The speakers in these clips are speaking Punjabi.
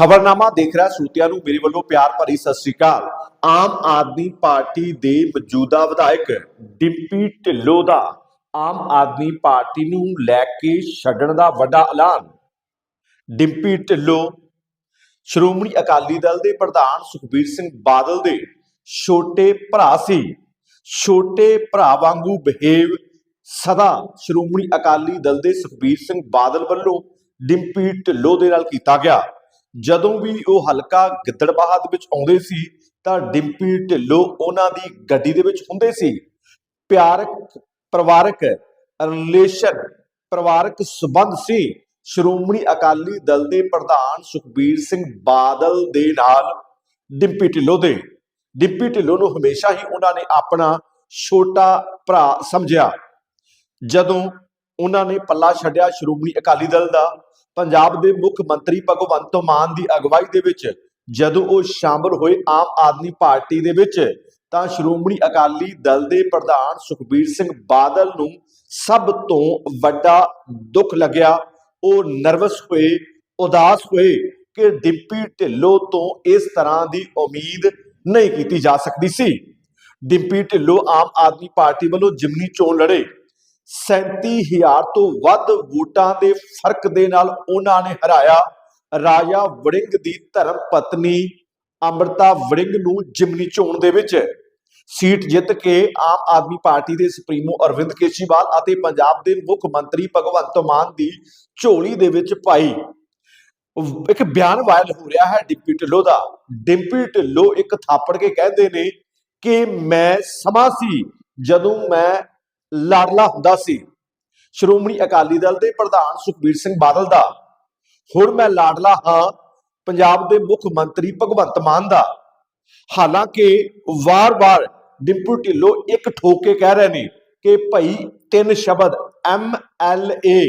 ਖਬਰਨਾਮਾ ਦੇਖ ਰਿਹਾ ਸਰੋਤਿਆਂ ਨੂੰ ਮੇਰੇ ਵੱਲੋਂ ਪਿਆਰ ਭਰੀ ਸਤਿ ਸ੍ਰੀ ਅਕਾਲ। ਆਮ ਆਦਮੀ ਪਾਰਟੀ ਦੇ ਮੌਜੂਦਾ ਵਿਧਾਇਕ ਡਿੰਪੀ ਢਿੱਲੋਂ ਦਾ ਆਮ ਆਦਮੀ ਪਾਰਟੀ ਨੂੰ ਲੈ ਕੇ ਛੱਡਣ ਦਾ ਵੱਡਾ ਐਲਾਨ। ਡਿੰਪੀ ਢਿੱਲੋਂ, ਸ਼੍ਰੋਮਣੀ ਅਕਾਲੀ ਦਲ ਦੇ ਪ੍ਰਧਾਨ ਸੁਖਬੀਰ ਸਿੰਘ ਬਾਦਲ ਦੇ ਛੋਟੇ ਭਰਾ ਸੀ। ਛੋਟੇ ਭਰਾ ਵਾਂਗੂ ਬਿਹੇਵ ਸਦਾ ਸ਼੍ਰੋਮਣੀ ਅਕਾਲੀ ਦਲ ਦੇ ਸੁਖਬੀਰ ਸਿੰਘ ਬਾਦਲ ਵੱਲੋਂ ਡਿੰਪੀ ਢਿੱਲੋਂ ਦੇ ਨਾਲ ਕੀਤਾ ਗਿਆ। ਜਦੋਂ ਵੀ ਉਹ ਹਲਕਾ ਗਿੱਦੜਬਾਹਾ ਦੇ ਵਿੱਚ ਆਉਂਦੇ ਸੀ, ਤਾਂ ਡਿੰਪੀ, ਢਿੱਲੋਂ ਉਹਨਾਂ ਦੀ ਗੱਡੀ ਦੇ ਵਿੱਚ ਹੁੰਦੇ ਸੀ। ਪਿਆਰਕ ਪਰਿਵਾਰਕ ਰਿਲੇਸ਼ਨ ਪਰਿਵਾਰਕ ਸਬੰਧ ਸੀ। ਸ਼੍ਰੋਮਣੀ ਅਕਾਲੀ ਦਲ ਦੇ ਪ੍ਰਧਾਨ ਸੁਖਬੀਰ ਸਿੰਘ ਬਾਦਲ ਦੇ ਨਾਲ ਡਿੰਪੀ, ਢਿੱਲੋਂ ਦੇ। ਡਿੰਪੀ, ਢਿੱਲੋਂ ਨੂੰ ਹਮੇਸ਼ਾ ਹੀ ਉਹਨਾਂ ਨੇ ਆਪਣਾ ਛੋਟਾ ਭਰਾ ਸਮਝਿਆ। ਜਦੋਂ ਉਹਨਾਂ ਨੇ ਪੱਲਾ ਛੱਡਿਆ ਸ਼੍ਰੋਮਣੀ ਅਕਾਲੀ ਦਲ ਦਾ ਪੰਜਾਬ ਦੇ ਮੁੱਖ ਮੰਤਰੀ ਭਗਵੰਤ ਮਾਨ ਦੀ ਅਗਵਾਈ ਦੇ ਵਿੱਚ ਜਦੋਂ ਉਹ ਸ਼ਾਮਲ ਹੋਏ ਆਮ ਆਦਮੀ ਪਾਰਟੀ ਦੇ ਵਿੱਚ, ਤਾਂ ਸ਼੍ਰੋਮਣੀ ਅਕਾਲੀ ਦਲ ਦੇ ਪ੍ਰਧਾਨ ਸੁਖਬੀਰ ਸਿੰਘ ਬਾਦਲ ਨੂੰ ਸਭ ਤੋਂ ਵੱਡਾ ਦੁੱਖ ਲੱਗਿਆ। ਉਹ ਨਰਵਸ ਹੋਏ, ਉਦਾਸ ਹੋਏ ਕਿ ਡਿੰਪੀ ਢਿੱਲੋਂ ਤੋਂ ਇਸ ਤਰ੍ਹਾਂ ਦੀ ਉਮੀਦ ਨਹੀਂ ਕੀਤੀ ਜਾ ਸਕਦੀ ਸੀ। ਡਿੰਪੀ ਢਿੱਲੋਂ ਆਮ ਆਦਮੀ ਪਾਰਟੀ ਵੱਲੋਂ ਜਿਮਨੀ ਚੋਣ ਲੜੇ। 37000 ਤੋਂ ਵੱਧ ਵੋਟਾਂ ਦੇ ਫ਼ਰਕ ਦੇ ਨਾਲ ਉਹਨਾਂ ਨੇ ਹਰਾਇਆ ਰਾਜਾ ਵੜਿੰਗ ਦੀ ਧਰਮ ਪਤਨੀ ਅੰਮ੍ਰਿਤਾ ਵੜਿੰਗ ਨੂੰ ਜਿਮਨੀ ਚੋਣ ਦੇ ਵਿੱਚ। ਸੀਟ ਜਿੱਤ ਕੇ ਆਮ ਆਦਮੀ ਪਾਰਟੀ ਦੇ ਸੁਪਰੀਮੋ ਅਰਵਿੰਦ ਕੇਜਰੀਵਾਲ ਅਤੇ ਪੰਜਾਬ ਦੇ ਮੁੱਖ ਮੰਤਰੀ ਭਗਵੰਤ ਮਾਨ ਦੀ ਝੋਲੀ ਦੇ ਵਿੱਚ ਪਾਈ। ਇੱਕ ਬਿਆਨ ਵਾਇਰਲ ਹੋ ਰਿਹਾ ਹੈ ਡਿੰਪੀ ਢਿੱਲੋਂ ਦਾ। ਡਿੰਪੀ ਢਿੱਲੋਂ ਇੱਕ ਥਾਪੜ ਕੇ ਕਹਿੰਦੇ ਨੇ ਕਿ ਮੈਂ ਸਮਾਂ ਸੀ ਜਦੋਂ ਮੈਂ ਲਾਡਲਾ ਹੁੰਦਾ ਸੀ। ਸ਼੍ਰੋਮਣੀ ਅਕਾਲੀ ਦਲ ਦੇ ਪ੍ਰਧਾਨ ਸੁਖਬੀਰ ਸਿੰਘ ਬਾਦਲ ਦਾ। ਹੁਣ ਮੈਂ ਲਾਡਲਾ ਹਾਂ, ਪੰਜਾਬ ਦੇ ਮੁੱਖ ਮੰਤਰੀ ਭਗਵੰਤ ਮਾਨ ਦਾ। ਹਾਲਾਂਕਿ ਵਾਰ-ਵਾਰ ਡਿੰਪੂ ਢਿੱਲੋਂ ਇੱਕ ਠੋਕ ਕੇ ਕਹਿ ਰਹੇ ਨੇ ਕਿ ਭਈ ਤਿੰਨ ਸ਼ਬਦ ਐਮ ਐਲ ਏ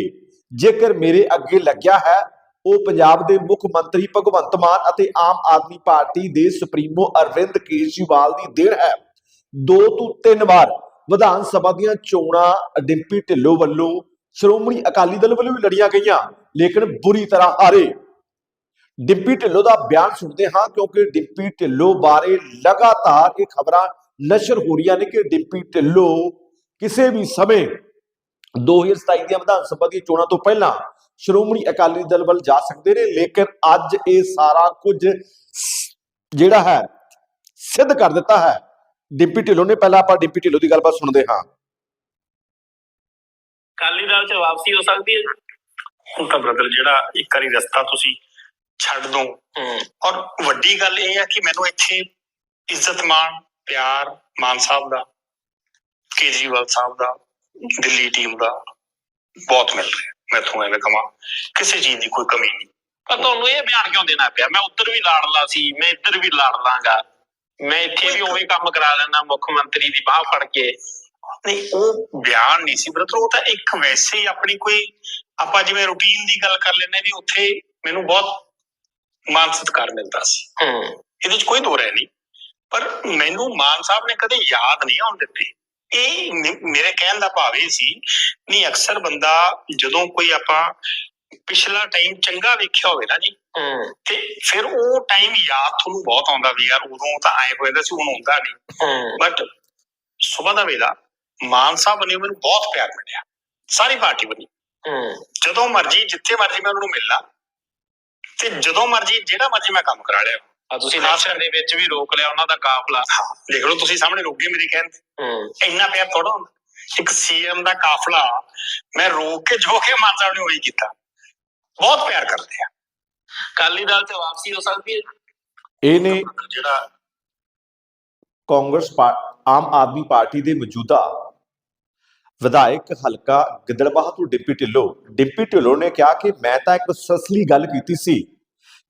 ਜੇਕਰ ਮੇਰੇ ਅੱਗੇ ਲੱਗਿਆ ਹੈ, ਉਹ ਪੰਜਾਬ ਦੇ ਮੁੱਖ ਮੰਤਰੀ ਭਗਵੰਤ ਮਾਨ ਅਤੇ ਆਮ ਆਦਮੀ ਪਾਰਟੀ ਦੇ ਸੁਪਰੀਮੋ ਅਰਵਿੰਦ ਕੇਜਰੀਵਾਲ ਦੀ ਦੇਣ ਹੈ। ਦੋ ਤੋਂ ਤਿੰਨ ਵਾਰ ਵਿਧਾਨ ਸਭਾ ਦੀਆਂ ਚੋਣਾਂ, ਡਿੰਪੀ ਢਿੱਲੋਂ ਵੱਲੋਂ ਸ਼੍ਰੋਮਣੀ ਅਕਾਲੀ ਦਲ ਵੱਲੋਂ ਵੀ ਲੜੀਆਂ ਗਈਆਂ, ਲੇਕਿਨ ਬੁਰੀ ਤਰ੍ਹਾਂ ਹਾਰੇ। ਡਿੰਪੀ ਢਿੱਲੋਂ ਦਾ ਬਿਆਨ ਸੁਣਦੇ ਹਾਂ, ਕਿਉਂਕਿ ਡਿੰਪੀ ਢਿੱਲੋਂ ਬਾਰੇ ਲਗਾਤਾਰ ਇਹ ਖਬਰਾਂ ਨਸ਼ਰ ਹੋ ਰਹੀਆਂ ਨੇ ਕਿ ਡਿੰਪੀ ਢਿੱਲੋਂ ਕਿਸੇ ਵੀ ਸਮੇਂ 2027 ਦੀਆਂ ਵਿਧਾਨ ਸਭਾ ਦੀਆਂ ਚੋਣਾਂ ਤੋਂ ਪਹਿਲਾਂ ਸ਼੍ਰੋਮਣੀ ਅਕਾਲੀ ਦਲ ਵੱਲ ਜਾ ਸਕਦੇ ਨੇ, ਲੇਕਿਨ ਅੱਜ ਇਹ ਸਾਰਾ ਕੁਝ ਜਿਹੜਾ ਹੈ, ਸਿੱਧ ਕਰ ਦਿੱਤਾ ਹੈ। ਡਿੰਪੀ ਢਿੱਲੋਂ ਨੇ, ਪਹਿਲਾਂ ਆਪਾਂ ਡਿੰਪੀ ਢਿੱਲੋਂ ਦੀ ਗੱਲਬਾਤ ਸੁਣਦੇ ਹਾਂ। ਅਕਾਲੀ ਦਲ ਚ ਵਾਪਸੀ ਹੋ ਸਕਦੀ ਹੈ? ਹੁਣ ਤਾਂ ਬ੍ਰਦਰ ਜਿਹੜਾ ਇੱਕ ਵਾਰੀ ਰਸਤਾ ਤੁਸੀਂ ਛੱਡ ਦੋ। ਔਰ ਵੱਡੀ ਗੱਲ ਇਹ ਹੈ ਕਿ ਮੈਨੂੰ ਇੱਥੇ ਇੱਜ਼ਤ ਮਾਣ, ਪਿਆਰ, ਮਾਨ ਸਾਹਿਬ ਦਾ, ਕੇਜਰੀਵਾਲ ਸਾਹਿਬ ਦਾ, ਦਿੱਲੀ ਟੀਮ ਦਾ ਬਹੁਤ ਮਿਲ ਰਿਹਾ। ਮੈਥੋਂ ਐਵੇਂ ਕਮਾ ਕਿਸੇ ਚੀਜ਼ ਦੀ ਕੋਈ ਕਮੀ ਨਹੀਂ। ਪਰ ਤੁਹਾਨੂੰ ਇਹ ਬਿਆਨ ਕਿਉਂ ਦੇਣਾ ਪਿਆ? ਮੈਂ ਉੱਧਰ ਵੀ ਲਾੜਲਾ ਸੀ, ਮੈਂ ਇੱਧਰ ਵੀ ਲੜ ਲਾਂਗਾ। ਮੈਂ ਇੱਥੇ ਵੀ ਉਵੇਂ ਕੰਮ ਕਰਾ ਲੈਣਾ ਮੁੱਖ ਮੰਤਰੀ ਦੀ ਬਾਹ ਫੜ ਕੇ। ਨਹੀਂ ਉਹ ਬਿਆਨ ਨਹੀਂ ਸੀ ਬ੍ਰਦਰ ਉਹ ਤਾਂ ਇੱਕ ਵੈਸੇ ਹੀ ਆਪਣੀ ਕੋਈ ਆਪਾਂ ਜਿਵੇਂ ਰੂਟੀਨ ਦੀ ਗੱਲ ਕਰ ਲੈਂਦੇ ਵੀ ਉੱਥੇ ਮੈਨੂੰ ਬਹੁਤ ਮਾਨ ਸਤਿਕਾਰ ਮਿਲਦਾ ਸੀ। ਹੂੰ। ਇਹਦੇ ਵਿੱਚ ਕੋਈ ਦੋ ਰਹਿ ਨਹੀਂ। ਪਰ ਮੈਨੂੰ ਮਾਨ ਸਾਹਿਬ ਨੇ ਕਦੇ ਯਾਦ ਨਹੀਂ ਆਉਣ ਦਿੱਤੇ। ਇਹ ਮੇਰੇ ਕਹਿਣ ਦਾ ਭਾਵ ਇਹ ਸੀ ਨਹੀਂ ਅਕਸਰ ਬੰਦਾ ਜਦੋਂ ਕੋਈ ਆਪਾਂ ਪਿਛਲਾ ਟਾਈਮ ਚੰਗਾ ਵੇਖਿਆ ਹੋਵੇ ਨਾ ਜੀ। ਹੂੰ। ਤੇ ਫਿਰ ਉਹ ਟਾਈਮ ਯਾਦ ਤੁਹਾਨੂੰ ਬਹੁਤ ਆਉਂਦਾ ਵੀ ਯਾਰ ਉਦੋਂ ਤਾਂ ਆਏ ਹੋਏ ਦਾ ਸੀ ਹੁਣ ਹੁੰਦਾ ਨਹੀਂ। ਬਟ ਸਵੇਰ ਦਾ ਵੇਲਾ ਮਾਨ ਸਾਹਿਬ ਨੇ ਮੈਨੂੰ ਬਹੁਤ ਪਿਆਰ ਮਿਲਿਆ। ਸਾਰੀ ਪਾਰਟੀ ਬਣੀ। ਹੂੰ। ਜਦੋਂ ਮਰਜ਼ੀ ਜਿੱਥੇ ਮਰਜ਼ੀ ਮੈਂ ਉਹਨਾਂ ਨੂੰ ਮਿਲਣਾ। ਤੇ ਜਦੋਂ ਮਰਜ਼ੀ ਜਿਹੜਾ ਮਰਜ਼ੀ ਮੈਂ ਕੰਮ ਕਰਾ ਲਿਆ। ਆ ਤੁਸੀਂ ਇਲੈਕਸ਼ਨ ਦੇ ਵਿੱਚ ਵੀ ਰੋਕ ਲਿਆ ਉਹਨਾਂ ਦਾ ਕਾਫਲਾ। ਦੇਖ ਲਓ ਤੁਸੀਂ ਸਾਹਮਣੇ ਰੁਕ ਗਏ ਮੇਰੇ ਕਹਿਣ ਤੇ। ਹੂੰ। ਇੰਨਾ ਪਿਆਰ ਥੋੜਾ ਹੁੰਦਾ। ਇੱਕ ਸੀਐਮ ਦਾ ਕਾਫਲਾ ਮੈਂ ਰੋਕ ਕੇ ਜੋ ਕਿ ਮਾਨ ਸਾਹਿਬ ਨੇ ਉਹੀ ਕੀਤਾ। ਬਹੁਤ ਪਿਆਰ ਕਰਦੇ ਆ। ਅਕਾਲੀ ਦਲ ਚ ਵਾਪਸੀ ਹੋ ਸਕਦੀ ਹੈ। ਇਹ ਨੇ ਜਿਹੜਾ ਕਾਂਗਰਸ ਆਮ ਆਦਮੀ ਪਾਰਟੀ ਦੇ ਮੌਜੂਦਾ ਵਿਧਾਇਕ ਹਲਕਾ ਗਿੱਦੜਬਾਹਾ ਤੋਂ ਡਿੰਪੀ ਢਿੱਲੋਂ ਡਿੰਪੀ ਢਿੱਲੋਂ ਨੇ ਕਿਹਾ ਕਿ ਮੈਂ ਤਾਂ ਇੱਕ ਸਸਲੀ ਗੱਲ ਕੀਤੀ ਸੀ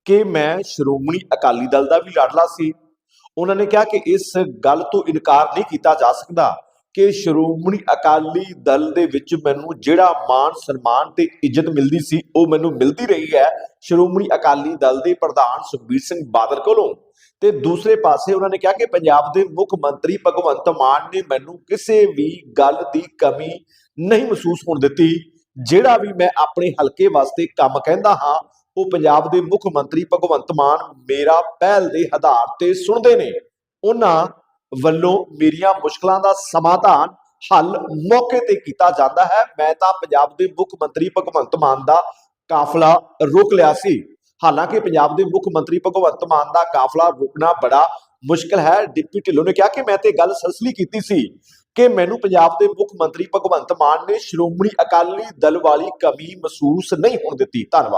ਕਿ ਮੈਂ ਸ਼੍ਰੋਮਣੀ ਅਕਾਲੀ ਦਲ ਦਾ ਵੀ ਲਾਡਲਾ ਸੀ। ਉਹਨਾਂ ਨੇ ਕਿਹਾ ਕਿ ਇਸ ਗੱਲ ਤੋਂ ਇਨਕਾਰ ਨਹੀਂ ਕੀਤਾ ਜਾ ਸਕਦਾ। ਕਿ ਸ਼੍ਰੋਮਣੀ ਅਕਾਲੀ ਦਲ ਦੇ ਵਿੱਚ ਮੈਨੂੰ ਜਿਹੜਾ ਮਾਣ, ਸਨਮਾਨ ਤੇ ਇੱਜ਼ਤ ਮਿਲਦੀ ਸੀ, ਉਹ ਮੈਨੂੰ ਮਿਲਦੀ ਰਹੀ ਹੈ ਸ਼੍ਰੋਮਣੀ ਅਕਾਲੀ ਦਲ ਦੇ ਪ੍ਰਧਾਨ ਸੁਖਬੀਰ ਸਿੰਘ ਬਾਦਲ ਕੋਲੋਂ। ਤੇ ਦੂਸਰੇ ਪਾਸੇ ਉਹਨਾਂ ਨੇ ਕਿਹਾ ਕਿ ਪੰਜਾਬ ਦੇ ਮੁੱਖ ਮੰਤਰੀ ਭਗਵੰਤ ਮਾਨ ਨੇ ਮੈਨੂੰ ਕਿਸੇ ਵੀ ਗੱਲ ਦੀ ਕਮੀ ਨਹੀਂ ਮਹਿਸੂਸ ਹੋਣ ਦਿੱਤੀ। ਜਿਹੜਾ ਵੀ ਮੈਂ ਆਪਣੇ ਹਲਕੇ ਵਾਸਤੇ ਕੰਮ ਕਹਿੰਦਾ ਹਾਂ, ਉਹ ਪੰਜਾਬ ਦੇ ਮੁੱਖ ਮੰਤਰੀ ਭਗਵੰਤ ਮਾਨ ਮੇਰਾ ਪਹਿਲ ਦੇ ਆਧਾਰ ਤੇ ਸੁਣਦੇ ਨੇ। ਉਹਨਾਂ ਵੱਲੋਂ ਮੇਰੀਆਂ ਮੁਸ਼ਕਲਾਂ ਦਾ ਸਮਾਧਾਨ ਹੱਲ ਮੌਕੇ ਤੇ ਕੀਤਾ ਜਾਂਦਾ ਹੈ। ਮੈਂ ਤਾਂ ਪੰਜਾਬ ਦੇ ਮੁੱਖ ਮੰਤਰੀ ਭਗਵੰਤ ਮਾਨ ਦਾ ਕਾਫਲਾ ਰੋਕ ਲਿਆ ਸੀ। ਹਾਲਾਂਕਿ ਪੰਜਾਬ ਦੇ ਮੁੱਖ ਮੰਤਰੀ ਭਗਵੰਤ ਮਾਨ ਦਾ ਕਾਫਲਾ ਰੁਕਣਾ ਬੜਾ ਮੁਸ਼ਕਲ ਹੈ। ਡਿਪਟੀ ਢਿੱਲੋਂ ਨੇ ਕਿਹਾ ਕਿ ਮੈਂ ਤੇ ਗੱਲ ਸਲਸਲੀ ਕੀਤੀ ਸੀ ਕਿ ਮੈਨੂੰ ਪੰਜਾਬ ਦੇ ਮੁੱਖ ਮੰਤਰੀ ਭਗਵੰਤ ਮਾਨ ਨੇ ਸ਼੍ਰੋਮਣੀ ਅਕਾਲੀ ਦਲ ਵਾਲੀ ਕਮੀ ਮਹਿਸੂਸ ਨਹੀਂ ਹੋਣ ਦਿੱਤੀ। ਧੰਨਵਾਦ।